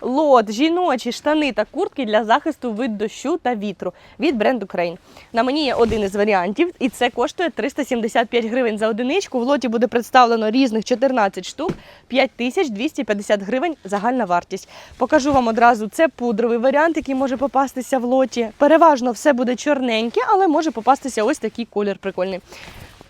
лот, жіночі штани та куртки для захисту від дощу та вітру від бренду Crane. На мені є один із варіантів, і це коштує 375 гривень за одиничку. В лоті буде представлено різних 14 штук, 5250 гривень загальна вартість. Покажу вам одразу, це пудровий варіант, який може попастися в лоті. Переважно все буде чорненьке, але може попастися ось такий колір прикольний.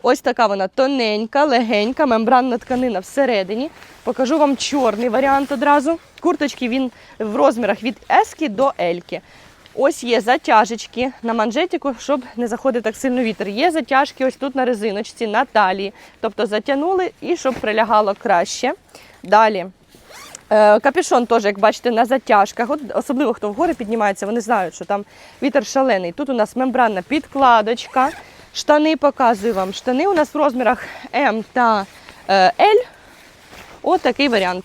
Ось така вона тоненька, легенька, мембранна тканина всередині. Покажу вам чорний варіант одразу. Курточки він в розмірах від ески до ельки. Ось є затяжечки на манжетику, щоб не заходив так сильно вітер. Є затяжки ось тут на резиночці, на талії. Тобто затягнули і щоб прилягало краще. Далі. Е, Капюшон теж, як бачите, на затяжках. От, особливо хто в гори піднімається, вони знають, що там вітер шалений. Тут у нас мембранна підкладочка. Штани показую вам. Штани у нас в розмірах М та е, L. От такий варіант.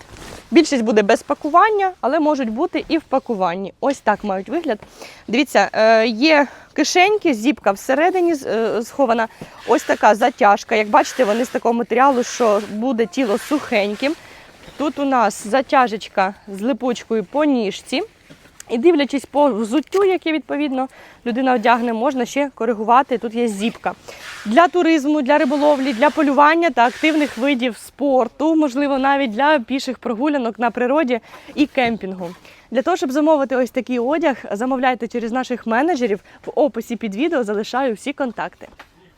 Більшість буде без пакування, але можуть бути і в пакуванні. Ось так мають вигляд. Дивіться, е, є кишеньки, зіпка всередині е, схована. Ось така затяжка. Як бачите, вони з такого матеріалу, що буде тіло сухеньким. Тут у нас затяжечка з липучкою по ніжці. І дивлячись по взуттю, яке відповідно людина одягне, можна ще коригувати. Тут є зіпка. Для туризму, для риболовлі, для полювання та активних видів спорту, можливо, навіть для піших прогулянок на природі і кемпінгу. Для того, щоб замовити ось такий одяг, замовляйте через наших менеджерів. В описі під відео залишаю всі контакти.